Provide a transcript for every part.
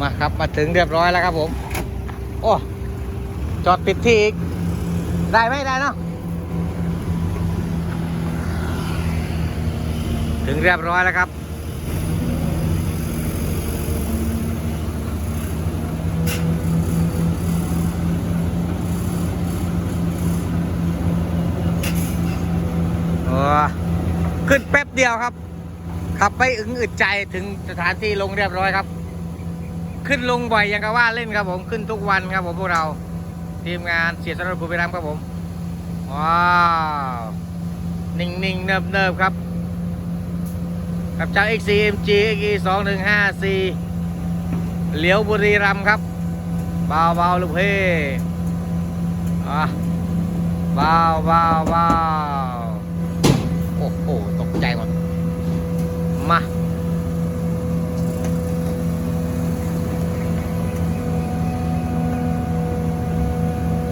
มาครับมาถึงเรียบร้อยแล้วครับผม โอ้จอดปิดที่อีก ได้ไหมได้เนาะถึงเรียบร้อยแล้วครับ ขึ้นแป๊บเดียวครับ ขับไปอึงอึดใจถึงสถานที่ลงเรียบร้อยครับ ขึ้นลงบ่อยยังกับว่าเล่นครับผมขึ้นทุกวันครับผมพวกเรา ทีมงานเสียสนบุรีรัมย์ครับผมว้าวนิ่งๆเนิบๆครับกับจาก XCMG XE 2 1 5 4เหลียวบุรีรัมย์ครับเบาๆลูกเพ่อะเบาเบาเบาโอ้โหตกใจหมด มา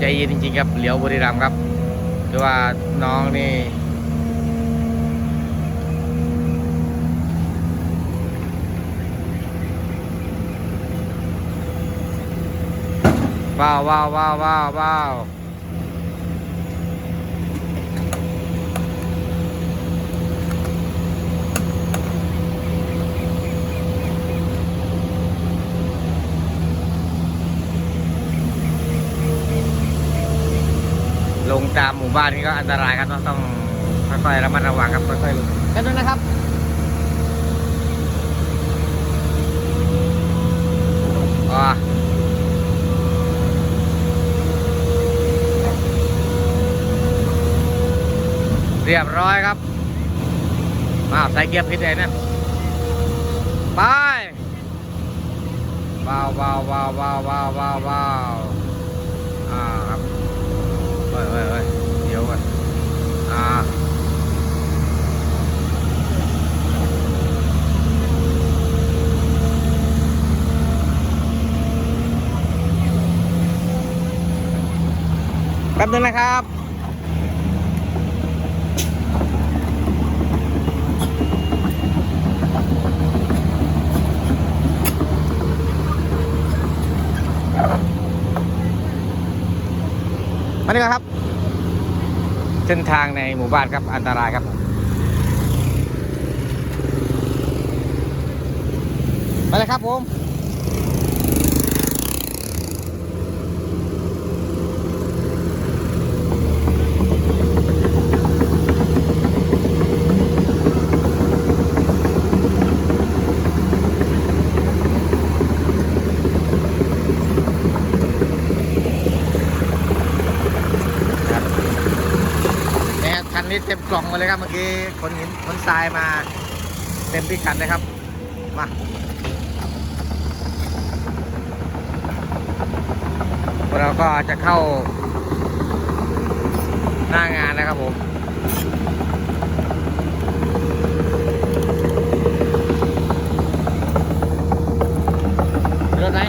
ใจเย็นจริงๆครับเหลียวบุรีรัมย์ครับคือว่าน้องนี่ว้าวว้าวว้าวว้าวว้าวลงตามหมู่ บ้านนี่ก็อันตรายครับต้องต้องค่อยๆระมัดระวังครับค่อยๆลงกันด้วยนะครับอ่าเรียบร้อยครับ มาใส่เกียร์ผิดเลยนะไปว้าวว้าวว้าวว้าวว้าวว้าวว้าวอ่าครับเฮ้ยเฮ้ยเฮ้ยเดี๋ยวกันอ่า แป๊บนึงนะครับมาดีกว่าครับ เส้นทางในหมู่บ้านครับอันตรายครับไปเลยครับผม ครับนี่ครับคันนี้ เต็มกล่องมาเลยครับเมื่อกี้ขนหินขนทรายมาเต็มพิกัดเลยครับ มาเราก็จะเข้าหน้างานนะครับผม รถไหน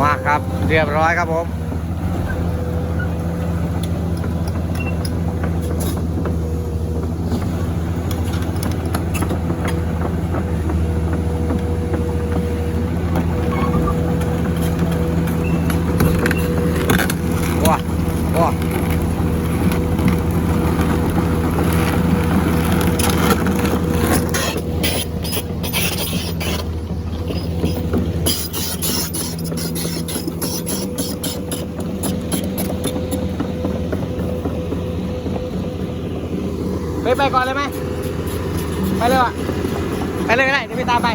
มาครับ เรียบร้อยครับผม ว้าว้า ไปก่อนเลยไหมไปเลยว่ะไปเลยก็ได้เดี๋ยวพี่ตามไป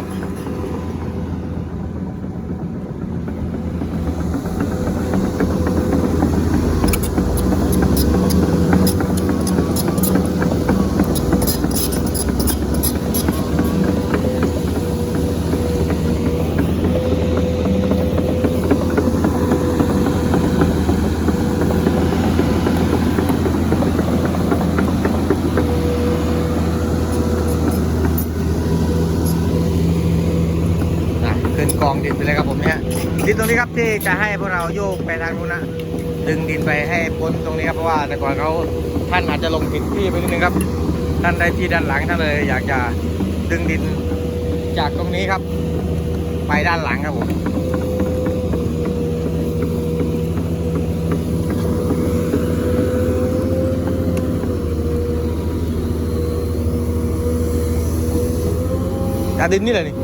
นะขึ้นก องดินไปเลยครับผมเนี่ยดินตรงนี้ครับที่จะให้พวกเราโยกไปทางนู้นนะดึงดินไปให้พ้นตรงนี้ครับเพราะว่าแต่ก่อนเขาท่านอาจจะลงผิดที่ไปนิดนึงครับ ท่านได้ที่ด้านหลังท่านเลยอยากจะดึงดินจากตรงนี้ครับ ไปด้านหลังครับผมดินนี่เลยนี่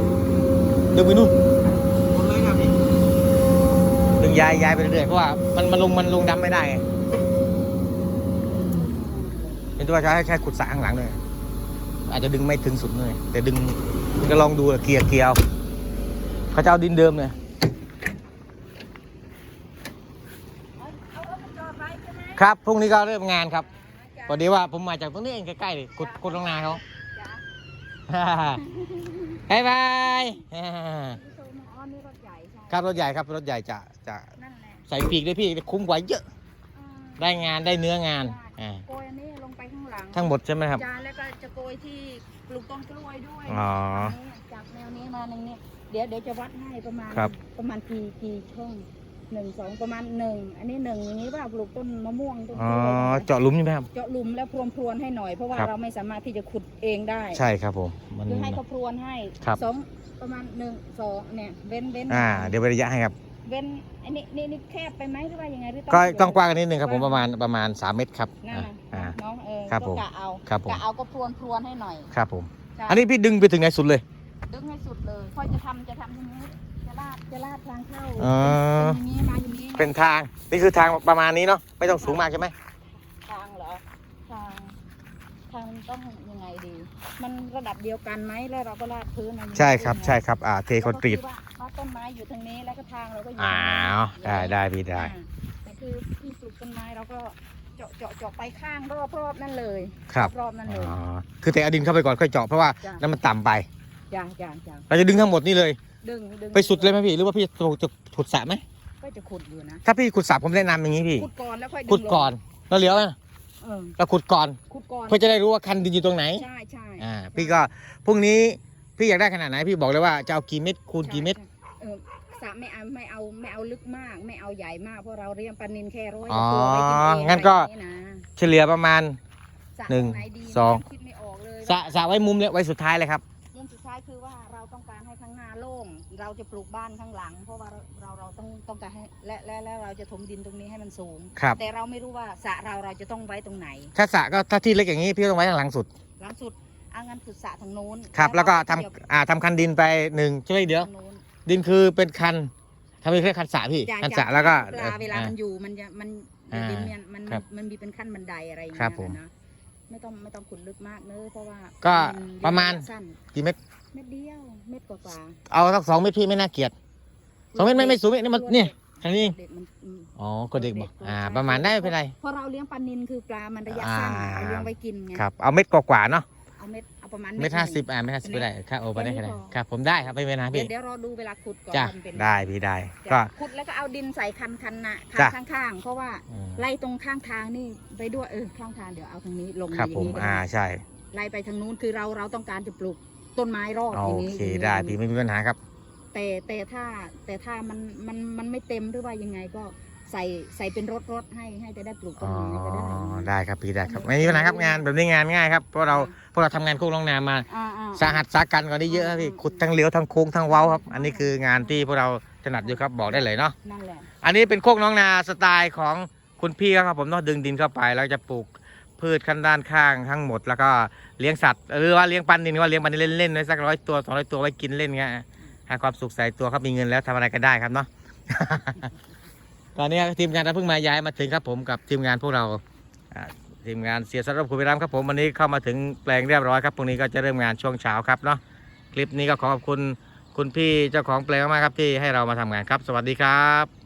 ดึงไปนู่น หมดเลยครับพี่ ดึง ย้ายย้ายไปเรื่อยๆเพราะว่ามันมันลงมันลงดำไม่ได้ไงเป็นตัวใช้ใช้ขุดสระข้างหลังเลยอาจจะดึงไม่ถึงสุดเลยแต่ดึงก็ลองดูเกียร์เกียร์เอาเขาจะเอาดินเดิมเลยครับพรุ่งนี้ก็เริ่มงานครับพอดีว่าผมมาจากตรงนี้เองใกล้ๆเลยขุดขุดลงนาเขาจ้ะบายบาย อ้อนนี่รถใหญ่ใช่ครับรถใหญ่ครับรถใหญ่จะจะนั่นแหละใส่ปีกด้วยพี่คุ้มกว่าเยอะอ่าได้งานได้เนื้องานอ่าโกยอันนี้ลงไปข้างหลังทั้งหมดใช่ไหมครับจ้าแล้วก็จะโกยที่ปลูกต้นกล้วยด้วยอ๋อนนี้จากแนวนี้มาหนึ่งนี่เดี๋ยวเดี๋ยวจะวัดให้ประมาณครับ ประมาณกี่กี่ช่อง หนึ่งสองประมาณหนึ่งอันนี้หนึ่งอย่างนี้ว่าปลูกต้นมะม่วงต้นกอ๋อล้วยนะเจาะหลุมใช่ไหมครับ เจาะหลุมแล้วพรวนพรวนๆให้หน่อยเพราะว่าครับ เราไม่สามารถที่จะขุดเองได้ใช่ครับผมมัน คือให้เขาพรวนให้ครับ สองประมาณหนึ่งสองเนี่ยเว้นเว้นอ่า เดี๋ยวไประยะให้ครับ เว้นอันนี้นี่นี่แคบไปไหมหรือว่ายังไงหรือก็ต้องกว้างกันนิดนึงครับผมประมาณประมาณ 3 เมตรครับนั่นอ่าน่ะอ่า น้องเออครับก็ผมกะเอาครับผม กะเอาก็พรวนพรวนให้หน่อยครับผมจ้ะอันนี้พี่ดึงไปถึงไหนสุดเลย ดึงให้สุดเลยค่อยจะทำจะทำอย่างนี้จะ ลาดจะลาดทางเข้าอ๋อ เป็นอย่างนี้มาอย่างนี้เป็นทางนี่คือทางประมาณนี้เนาะไม่ต้องสูงมากใช่ไหมทางเหรอทางทางมันต้องยังไงดี มันระดับเดียวกันไหมแล้วเราก็ลาดพื้นอย่างนี้ใช่ครับไงใช่ครับอ่าเทคอนกรีตแล้วก็คิดว่าว่าต้นไม้อยู่ทางนี้แล้วก็ทางเราก็อยู่อ้าทางนี้วได้ได้พี่ได้ อ่าแต่คือที่ปลูกต้นไม้เราก็เจาะเจาะเจาะไปข้างรอบรอบนั่นเลยครับรอบนั่นอ๋เลยอคือแต่เอาดินเข้าไปก่อนค่อยเจาะเพราะว่าจ้ะนั้นมันต่ำไปจ้าจ้าจ้าเราจะดึงทั้งหมดนี่เลย ดึงดึงไปสุดเลยไหมพี่ หรือว่าพี่จะขุดสระไหม ก็จะขุดอยู่นะถ้าพี่ขุดสระผมแนะนำอย่างนี้พี่ ขุดก่อนแล้วค่อยขุดก่อนแล้วเลี้ยวนะเออเราขุดก่อน ขุดก่อนเพื่อจะได้รู้ว่าคันดินอยู่ตรงไหน ใช่ใช่อ่า พี่ก็พรุ่งนี้พี่อยากได้ขนาดไหนพี่บอกเลยว่าจะเอากี่เม็ดคูณกี่เม็ด ใช่เออสระไม่เอาไม่เอาไม่เอาลึกมาก ไม่เอาใหญ่มากเพราะเราเรียงปลานินแค่ร้อยอ๋อตัวไว้กินเองงั้นก็ อะไรอย่างนะเฉลี่ยประมาณ สระหนึ่งตรไดีสอง คิดไม่ออกเลยสระสระไว้มุมเนี่ยไว้สุดท้ายเลยครับ มุมสุดท้ายคือว่า เราจะปลูกบ้านข้างหลัง เพราะว่าเราเราเราต้องต้องการให้และและและเราจะถมดินตรงนี้ให้มันสูง ครับ แต่เราไม่รู้ว่าสระเราเราจะต้องไว้ตรงไหน ถ้าสระก็ถ้าที่เล็กอย่างนี้พี่ต้องไว้ข้างหลังสุด หลังสุดเอางั้นคือสระทางโน้นครับ แล้วก็ทำเดี๋ยวอ่าทำคันดินไปหนึ่งช่วยเดี๋ยว ทางโน้น ดินคือเป็นคันทำเป็นแค่คันสระพี่จ้ะคันสจ้ะระแล้วก็ปลาเวลาอ่า มันอยู่มันจะมันอ่าดินเนี่ยมันครับมันมีเป็นขั้นบันไดอะไรอย่างครัเงี้บผมยนะไม่ต้องไม่ต้องขุดลึกมากเนอะเพราะว่าก็นประมาณ สั้นกี่เม็ด เม็ดเดียว เม็ดกว่าเอาสักสองเม็ดพี่ไม่น่าเกลียดสองเม็ดไม่ไม่สูงเม็ดนี่มันเนี่ยแค่นี้เองเด็กมันอืมอ๋อก็เด็กบอกตัวอ่าใช่ประมาณได้ไม่เป็นไร เพราะเราเลี้ยงปลานินคือปลามันระยะสั้นอ่า เราเลี้ยงไว้กินไงครับเอาเม็ดกว่าๆเนาะเอาเม็ดเอาประมาณเม็ดหนึ่งห้าสิบอ่าเม็ดห้าสิบก็ได้ครับโอ้ไปได้แค่ก็นี้ได้พอครับ ผมได้ครับไม่เป็นปัญหาเดี๋ยพี่วเดี๋ยวรอดูเวลาขุดก่อนจ้ะมันเป็นได้พี่ได้จ้ะก็ ขุดแล้วก็เอาดินใส่คันคันๆนะจ้ะคันข้างๆ เพราะว่าอืมไล่ตรงข้างทางนี่ไปด้วยเออข้างทางเดี๋ยวเอาทางนี้ลงครับอผย่างมนี้ก็อ่าได้ใช่ ไล่ไปทางนู้นคือเราเราต้องการจะปลูก ต้นไม้รอบโออย่างนี้เคได้พี่ไม่มีปัญหาครับ แต่แต่ถ้าแต่ถ้ามันมันมันไม่เต็มหรือว่ายังไงก็ใส่ใส่เป็นรถรถให้ให้จะได้ปลูกต้อ๋นอไม้ก็ได้ ได้ครับพี่ได้ครับไม่มีปัญหาครับงานแบบนี้งานง่ายครับเพราะเราพวกเราทำงานโค้งลงนามาอ่าอ่าสาหัสสากันกว่านี้เยอะครับพี่ขุดทั้งเลี้ยวทั้งโค้งทั้งเว้าครับ อันนี้คืองานที่พวกเราถนัดอยู่ครับบอกได้เลยเนาะ นั่นแหละ อันนี้เป็นโคกน้องนาสไตล์ของคุณพี่ครับผมเนาะดึงดินเข้าไปแล้วจะปลูก พืชขั้นด้านข้างทั้งหมด แล้วก็เลี้ยงสัตว์หรือว่าเลี้ยงปันดินว่าเลี้ยงปันดินเล่นๆไว้สักร้อยตัวสองร้อยตัวไว้กินเล่นเงี้ยให้ความสุขใส่ตัวครับมีเงินแล้วทำอะไรก็ได้ครับเนาะตอนนี้ทีมงานเราเพิ่งมาย้ายมาถึงครับผมกับทีมงานพวกเราทีมงานเสียสรบคุณพิรามครับผมวันนี้เข้ามาถึงแปลงเรียบร้อยครับพรุ่งนี้ก็จะเริ่มงานช่วงเช้าครับเนาะคลิปนี้ก็ขอขอบคุณคุณพี่เจ้าของแปลงมากครับที่ให้เรามาทำงานครับ สวัสดีครับ